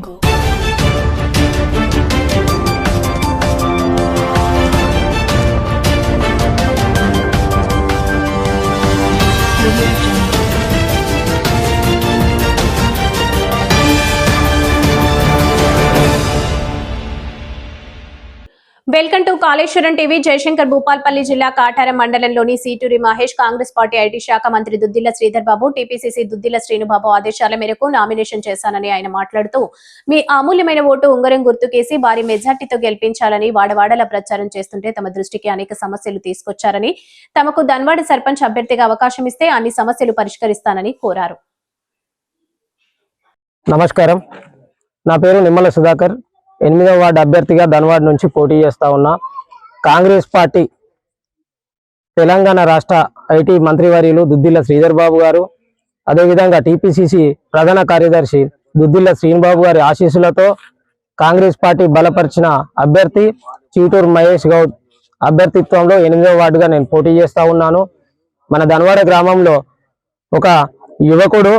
jungle. Welcome to Kaleshwaram TV. Jayashankar Bhupalpally జిల్లా కాటారం మండలంలోని Seeturi Mahesh Congress party IT శాఖ మంత్రి దుద్దిల్ల శ్రీధర్ బాబు టీపీసీసీ దుద్దిల్ల శ్రీనుబాబు ఆదేశాల మేరకు నామినేషన్ చేశానని ఆయన మాట్లాడుతూ మీ అమూల్యమైన ఓటు ఉంగరం గుర్తుకేసి భారీ మెజార్టీతో గెలిపించాలని వాడవాడల ప్రచారం చేస్తుంటే తమ దృష్టికి అనేక సమస్యలు తీసుకొచ్చారని తమకు ధన్వాడ సర్పంచ్ అభ్యర్థిగా అవకాశం ఇస్తే అన్ని సమస్యలు పరిష్కరిస్తానని కోరారు. నమస్కారం. నా పేరు నిమ్మల సుధాకర్. ఎనిమిదవ వార్డు అభ్యర్థిగా ధన్వాడ్ నుంచి పోటీ చేస్తా ఉన్నా. కాంగ్రెస్ పార్టీ తెలంగాణ రాష్ట్ర ఐటీ మంత్రివర్యులు దుద్దిల్ల శ్రీధర్ బాబు గారు అదేవిధంగా టీపీసీసీ ప్రధాన కార్యదర్శి దుద్దిల్ల శ్రీనిబాబు గారి ఆశీస్సులతో కాంగ్రెస్ పార్టీ బలపరిచిన అభ్యర్థి చీటూరు మహేష్ గౌడ్ అభ్యర్థిత్వంలో ఎనిమిదవ వార్డుగా నేను పోటీ చేస్తా ఉన్నాను. మన ధనవాడ గ్రామంలో ఒక యువకుడు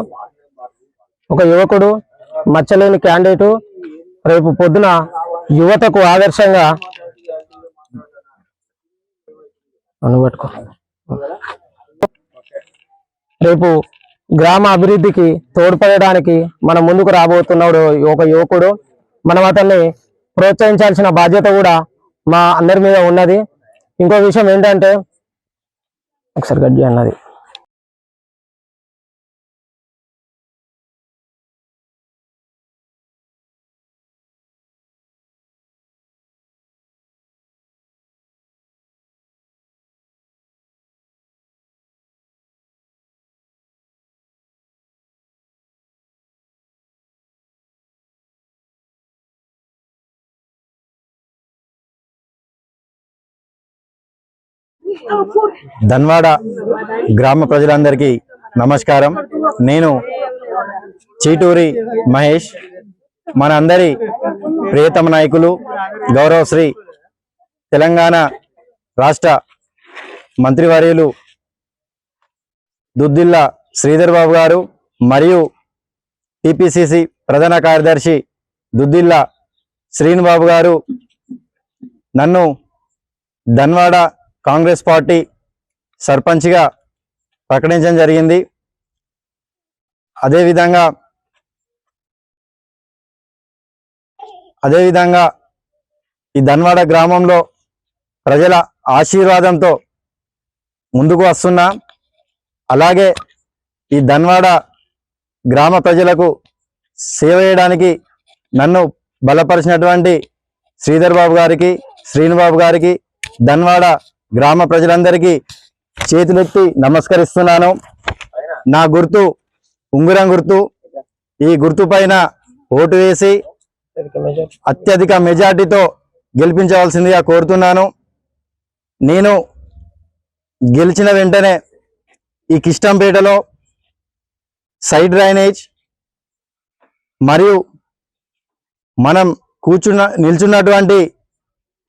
ఒక యువకుడు మచ్చలేని క్యాండిడేటు రేపు పొద్దున యువతకు ఆదర్శంగా అనుబట్టుకో. రేపు గ్రామ అభివృద్ధికి తోడ్పడడానికి మన ముందుకు రాబోతున్నాడు ఒక యువకుడు. మనం అతన్ని ప్రోత్సహించాల్సిన బాధ్యత కూడా మా అందరి మీద ఉన్నది. ఇంకో విషయం ఏంటంటే ఒకసారి గడ్డి అన్నది. ధన్వాడ గ్రామ ప్రజలందరికీ నమస్కారం. నేను చీటూరి మహేష్. మన అందరి ప్రియతమ నాయకులు గౌరవశ్రీ తెలంగాణ రాష్ట్ర మంత్రివర్యులు దుద్దిల్ల శ్రీధర్ బాబు గారు మరియు టిపిసిసి ప్రధాన కార్యదర్శి దుద్దిల్ల శ్రీనుబాబు గారు. నన్ను ధన్వాడ కాంగ్రెస్ పార్టీ సర్పంచ్గా ప్రకటించడం జరిగింది. అదేవిధంగా అదేవిధంగా ఈ ధన్వాడ గ్రామంలో ప్రజల ఆశీర్వాదంతో ముందుకు వస్తున్నా అలాగే ఈ ధన్వాడ గ్రామ ప్రజలకు సేవ చేయడానికి నన్ను బలపరిచినటువంటి శ్రీధర్ బాబు గారికి శ్రీనుబాబు గారికి ధన్వాడ గ్రామ ప్రజలందరికీ చేతులెత్తి నమస్కరిస్తున్నాను. నా గుర్తు ఉంగురం గుర్తు ఈ గుర్తు పైన ఓటు వేసి అత్యధిక మెజార్టీతో గెలిపించవలసిందిగా కోరుతున్నాను. నేను గెలిచిన వెంటనే ఈ కిష్టంపేటలో సైడ్ డ్రైనేజ్ మరియు మనం కూర్చున్న నిల్చున్నటువంటి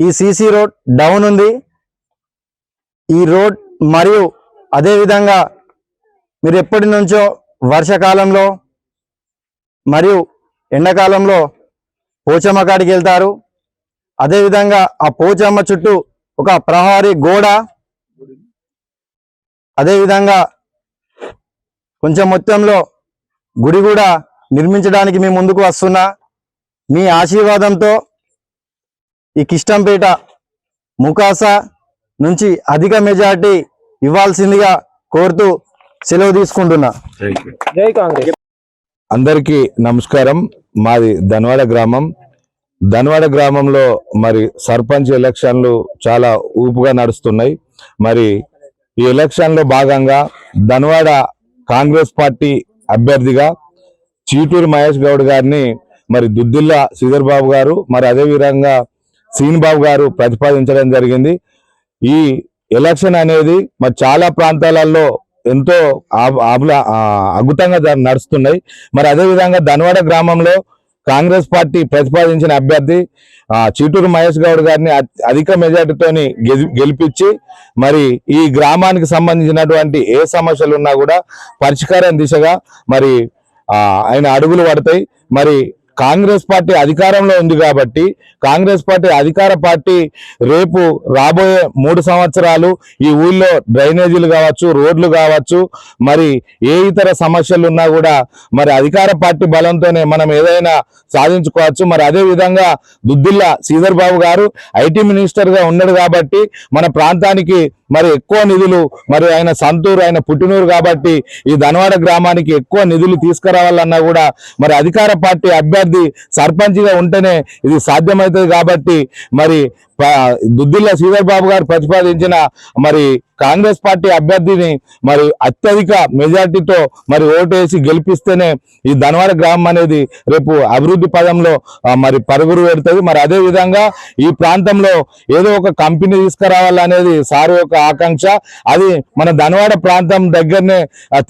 ఈ సీసీ రోడ్ డౌన్ ఉంది. ఈ రోడ్ మరియు అదేవిధంగా మీరు ఎప్పటి నుంచో వర్షాకాలంలో మరియు ఎండాకాలంలో పోచమ్మ కాడికి వెళ్తారు. అదేవిధంగా ఆ పోచమ్మ చుట్టూ ఒక ప్రహారీ గోడ. అదేవిధంగా కొంచెం మొత్తంలో గుడి కూడా నిర్మించడానికి మీ ముందుకు వస్తున్నా. మీ ఆశీర్వాదంతో ఈ కిష్టంపేట ముకాస నుంచి అధిక మెజార్టీ ఇవ్వాల్సిందిగా కోరుతూ సెలవు తీసుకుంటున్నా. జై కాంగ్రెస్. అందరికీ నమస్కారం. మాది ధన్వాడ గ్రామం. ధన్వాడ గ్రామంలో మరి సర్పంచ్ ఎలక్షన్లు చాలా ఊపుగా నడుస్తున్నాయి. మరి ఈ ఎలక్షన్లో భాగంగా ధన్వాడ కాంగ్రెస్ పార్టీ అభ్యర్థిగా చీటూరు మహేష్ గౌడ్ గారిని మరి దుద్దిల్ల శ్రీధర్ బాబు గారు మరి అదే విధంగా శ్రీనిబాబు గారు ప్రతిపాదించడం జరిగింది. ఈ ఎలక్షన్ అనేది మరి చాలా ప్రాంతాలలో ఎంతో ఆబ్- ఆబుల- అద్భుతంగా నడుస్తున్నాయి. మరి అదేవిధంగా ధనవాడ గ్రామంలో కాంగ్రెస్ పార్టీ ప్రతిపాదించిన అభ్యర్థి చిట్టూరు చీటూరు మహేష్ గౌడ్ గారిని అధిక మెజార్టీతోని గెలిపించి మరి ఈ గ్రామానికి సంబంధించినటువంటి ఏ సమస్యలు ఉన్నా కూడా పరిష్కారం దిశగా మరి ఆయన అడుగులు పడతాయి. మరి కాంగ్రెస్ పార్టీ అధికారంలో ఉంది కాబట్టి కాంగ్రెస్ పార్టీ అధికార పార్టీ రేపు రాబోయే మూడు సంవత్సరాలు ఈ ఊళ్ళో డ్రైనేజీలు కావచ్చు రోడ్లు కావచ్చు మరి ఏ ఇతర సమస్యలు ఉన్నా కూడా మరి అధికార పార్టీ బలంతోనే మనం ఏదైనా సాధించుకోవచ్చు. మరి అదే విధంగా దుద్దిల్ల శ్రీధర్ బాబు గారు ఐటీ మినిస్టర్గా ఉన్నాడు కాబట్టి మన ప్రాంతానికి మరి ఎక్కువ నిధులు మరి ఆయన సంతూరు ఆయన పుట్టినూరు కాబట్టి ఈ ధనవాడ గ్రామానికి ఎక్కువ నిధులు తీసుకురావాలన్నా కూడా మరి అధికార పార్టీ అభ్యర్థి సర్పంచ్గా ఉంటేనే ఇది సాధ్యమవుతుంది కాబట్టి మరి ప- దుద్దిల్ల శ్రీధర్ బాబు గారు ప్రతిపాదించిన మరి కాంగ్రెస్ పార్టీ అభ్యర్థిని మరి అత్యధిక మెజార్టీతో మరి ఓటేసి గెలిపిస్తేనే ఈ ధనవాడ గ్రామం అనేది రేపు అభివృద్ధి పదంలో మరి పరుగురు పెడుతుంది. మరి అదే విధంగా ఈ ప్రాంతంలో ఏదో ఒక కంపెనీ తీసుకురావాలనేది సార్ యొక్క ఆకాంక్ష. అది మన ధనవాడ ప్రాంతం దగ్గరనే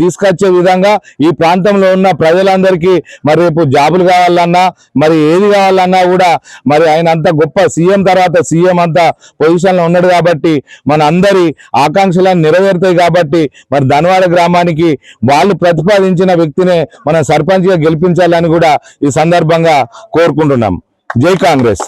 తీసుకొచ్చే విధంగా ఈ ప్రాంతంలో ఉన్న ప్రజలందరికీ మరి రేపు జాబులు కావాలన్నా మరి ఏది కావాలన్నా కూడా మరి ఆయన అంత గొప్ప సీఎం తర్వాత సీఎం అంతా పొజిషన్లో ఉన్నాడు కాబట్టి మన అందరి ఆకాంక్షలను నెరవేరుతాయి కాబట్టి మరి ధనవాడ గ్రామానికి వాళ్ళు ప్రతిపాదించిన వ్యక్తినే మనం సర్పంచ్గా గెలిపించాలని కూడా ఈ సందర్భంగా కోరుకుంటున్నాం. జై కాంగ్రెస్.